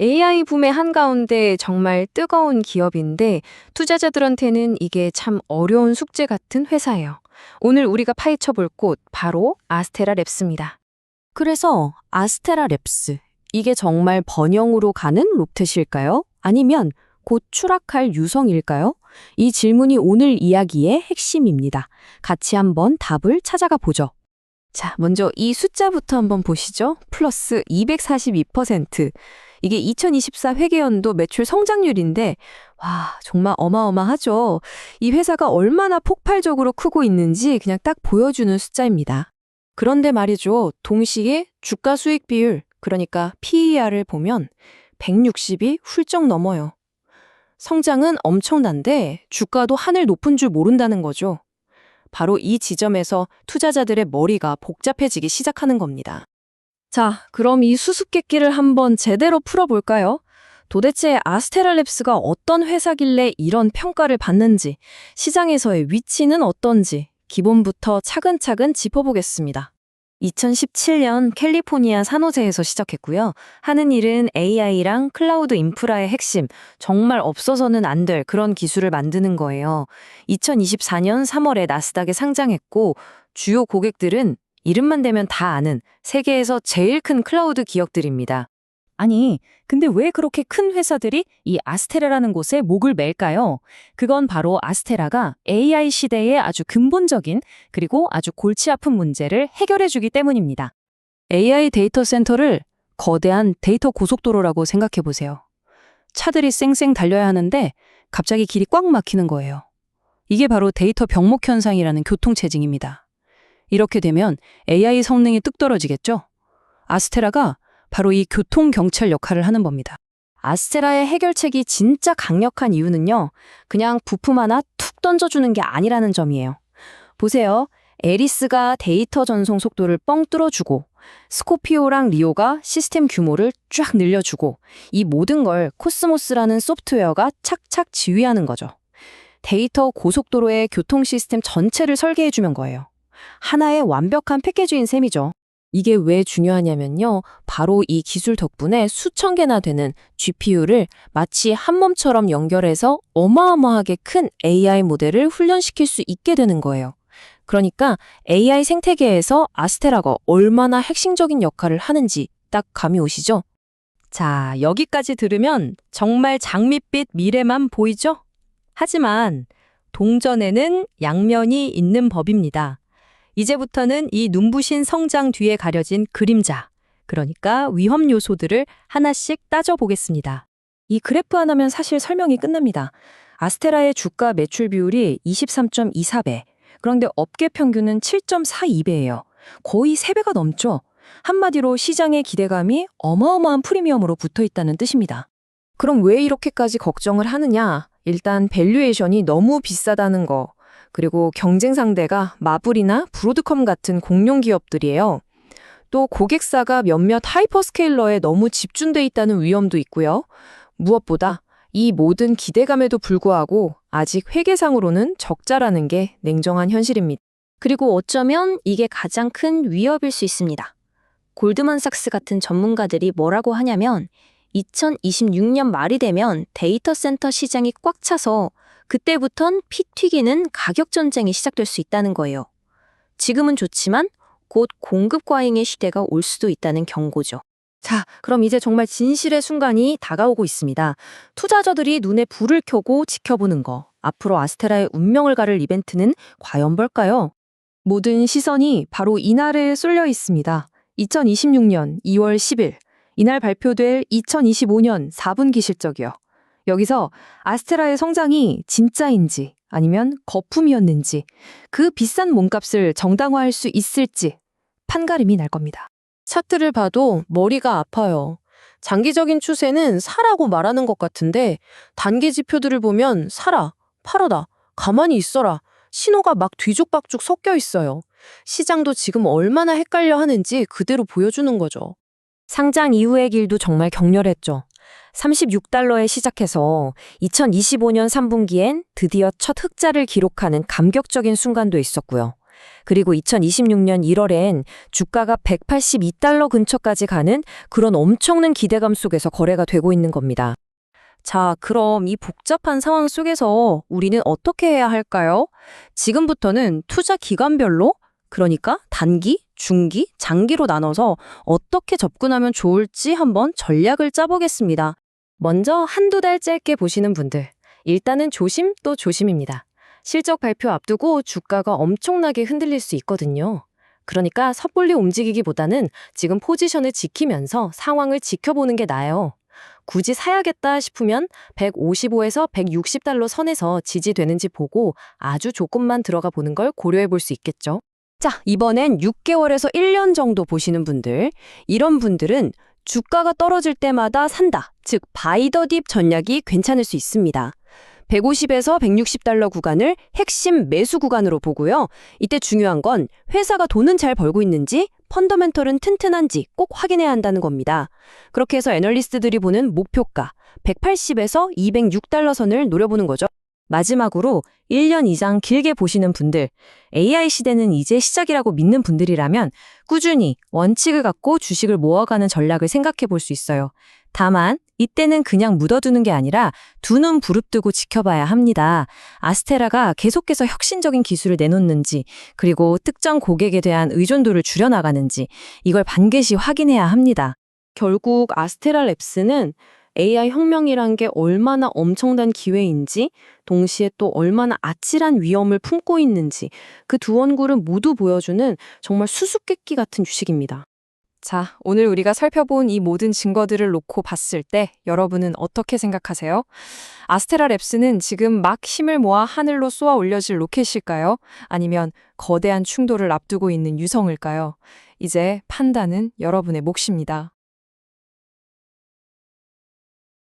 AI 붐의 한가운데 정말 뜨거운 기업인데 투자자들한테는 이게 참 어려운 숙제 같은 회사예요. 오늘 우리가 파헤쳐 볼 곳 바로 아스테라 랩스입니다. 그래서 아스테라 랩스. 이게 정말 번영으로 가는 로켓일까요? 아니면 곧 추락할 유성일까요? 이 질문이 오늘 이야기의 핵심입니다. 같이 한번 답을 찾아가 보죠. 자, 먼저 이 숫자부터 한번 보시죠. 플러스 242%. 이게 2024 회계연도 매출 성장률인데 와, 정말 어마어마하죠. 이 회사가 얼마나 폭발적으로 크고 있는지 그냥 딱 보여주는 숫자입니다. 그런데 말이죠. 동시에 주가 수익 비율, 그러니까 PER을 보면 160이 훌쩍 넘어요. 성장은 엄청난데 주가도 하늘 높은 줄 모른다는 거죠. 바로 이 지점에서 투자자들의 머리가 복잡해지기 시작하는 겁니다. 자, 그럼 이 수수께끼를 한번 제대로 풀어볼까요? 도대체 아스테라랩스가 어떤 회사길래 이런 평가를 받는지, 시장에서의 위치는 어떤지 기본부터 차근차근 짚어보겠습니다. 2017년 캘리포니아 산호제에서 시작했고요. 하는 일은 AI랑 클라우드 인프라의 핵심, 정말 없어서는 안 될 그런 기술을 만드는 거예요. 2024년 3월에 나스닥에 상장했고 주요 고객들은 이름만 대면 다 아는 세계에서 제일 큰 클라우드 기업들입니다. 아니, 근데 왜 그렇게 큰 회사들이 이 아스테라라는 곳에 목을 맬까요? 그건 바로 아스테라가 AI 시대의 아주 근본적인 그리고 아주 골치 아픈 문제를 해결해 주기 때문입니다. AI 데이터 센터를 거대한 데이터 고속도로라고 생각해 보세요. 차들이 쌩쌩 달려야 하는데 갑자기 길이 꽉 막히는 거예요. 이게 바로 데이터 병목 현상이라는 교통체증입니다. 이렇게 되면 AI 성능이 뚝 떨어지겠죠? 아스테라가 바로 이 교통 경찰 역할을 하는 겁니다. 아스테라의 해결책이 진짜 강력한 이유는요. 그냥 부품 하나 툭 던져주는 게 아니라는 점이에요. 보세요. 에리스가 데이터 전송 속도를 뻥 뚫어주고 스코피오랑 리오가 시스템 규모를 쫙 늘려주고 이 모든 걸 코스모스라는 소프트웨어가 착착 지휘하는 거죠. 데이터 고속도로의 교통 시스템 전체를 설계해주면 거예요. 하나의 완벽한 패키지인 셈이죠. 이게 왜 중요하냐면요. 바로 이 기술 덕분에 수천 개나 되는 GPU를 마치 한 몸처럼 연결해서 어마어마하게 큰 AI 모델을 훈련시킬 수 있게 되는 거예요. 그러니까 AI 생태계에서 아스테라가 얼마나 핵심적인 역할을 하는지 딱 감이 오시죠? 자, 여기까지 들으면 정말 장밋빛 미래만 보이죠? 하지만 동전에는 양면이 있는 법입니다. 이제부터는 이 눈부신 성장 뒤에 가려진 그림자, 그러니까 위험 요소들을 하나씩 따져보겠습니다. 이 그래프 하나면 사실 설명이 끝납니다. 아스테라의 주가 매출 비율이 23.24배, 그런데 업계 평균은 7.42배예요. 거의 3배가 넘죠. 한마디로 시장의 기대감이 어마어마한 프리미엄으로 붙어 있다는 뜻입니다. 그럼 왜 이렇게까지 걱정을 하느냐? 일단 밸류에이션이 너무 비싸다는 거, 그리고 경쟁 상대가 마블이나 브로드컴 같은 공룡 기업들이에요. 또 고객사가 몇몇 하이퍼스케일러에 너무 집중돼 있다는 위험도 있고요. 무엇보다 이 모든 기대감에도 불구하고 아직 회계상으로는 적자라는 게 냉정한 현실입니다. 그리고 어쩌면 이게 가장 큰 위협일 수 있습니다. 골드만삭스 같은 전문가들이 뭐라고 하냐면 2026년 말이 되면 데이터 센터 시장이 꽉 차서 그때부턴 피 튀기는 가격 전쟁이 시작될 수 있다는 거예요. 지금은 좋지만 곧 공급 과잉의 시대가 올 수도 있다는 경고죠. 자, 그럼 이제 정말 진실의 순간이 다가오고 있습니다. 투자자들이 눈에 불을 켜고 지켜보는 거. 앞으로 아스테라의 운명을 가를 이벤트는 과연 뭘까요? 모든 시선이 바로 이날에 쏠려 있습니다. 2026년 2월 10일. 이날 발표될 2025년 4분기 실적이요. 여기서 아스테라의 성장이 진짜인지 아니면 거품이었는지 그 비싼 몸값을 정당화할 수 있을지 판가름이 날 겁니다. 차트를 봐도 머리가 아파요. 장기적인 추세는 사라고 말하는 것 같은데 단기 지표들을 보면 사라, 팔아다, 가만히 있어라 신호가 막 뒤죽박죽 섞여 있어요. 시장도 지금 얼마나 헷갈려 하는지 그대로 보여주는 거죠. 상장 이후의 길도 정말 격렬했죠. 36달러에 시작해서 2025년 3분기엔 드디어 첫 흑자를 기록하는 감격적인 순간도 있었고요. 그리고 2026년 1월엔 주가가 182달러 근처까지 가는 그런 엄청난 기대감 속에서 거래가 되고 있는 겁니다. 자, 그럼 이 복잡한 상황 속에서 우리는 어떻게 해야 할까요? 지금부터는 투자 기간별로, 그러니까 단기, 중기, 장기로 나눠서 어떻게 접근하면 좋을지 한번 전략을 짜보겠습니다. 먼저 한두 달 짧게 보시는 분들. 일단은 조심 또 조심입니다. 실적 발표 앞두고 주가가 엄청나게 흔들릴 수 있거든요. 그러니까 섣불리 움직이기보다는 지금 포지션을 지키면서 상황을 지켜보는 게 나아요. 굳이 사야겠다 싶으면 155에서 160달러 선에서 지지되는지 보고 아주 조금만 들어가 보는 걸 고려해 볼 수 있겠죠. 자, 이번엔 6개월에서 1년 정도 보시는 분들. 이런 분들은 주가가 떨어질 때마다 산다. 즉, 바이더 딥 전략이 괜찮을 수 있습니다. 150에서 160달러 구간을 핵심 매수 구간으로 보고요. 이때 중요한 건 회사가 돈은 잘 벌고 있는지 펀더멘털은 튼튼한지 꼭 확인해야 한다는 겁니다. 그렇게 해서 애널리스트들이 보는 목표가 180에서 206달러 선을 노려보는 거죠. 마지막으로 1년 이상 길게 보시는 분들, AI 시대는 이제 시작이라고 믿는 분들이라면 꾸준히 원칙을 갖고 주식을 모아가는 전략을 생각해 볼 수 있어요. 다만 이때는 그냥 묻어두는 게 아니라 두 눈 부릅뜨고 지켜봐야 합니다. 아스테라가 계속해서 혁신적인 기술을 내놓는지 그리고 특정 고객에 대한 의존도를 줄여나가는지 이걸 반드시 확인해야 합니다. 결국 아스테라 랩스는 AI 혁명이란 게 얼마나 엄청난 기회인지 동시에 또 얼마나 아찔한 위험을 품고 있는지 그 두 원구를 모두 보여주는 정말 수수께끼 같은 주식입니다. 자, 오늘 우리가 살펴본 이 모든 증거들을 놓고 봤을 때 여러분은 어떻게 생각하세요? 아스테라 랩스는 지금 막 힘을 모아 하늘로 쏘아 올려질 로켓일까요? 아니면 거대한 충돌을 앞두고 있는 유성일까요? 이제 판단은 여러분의 몫입니다.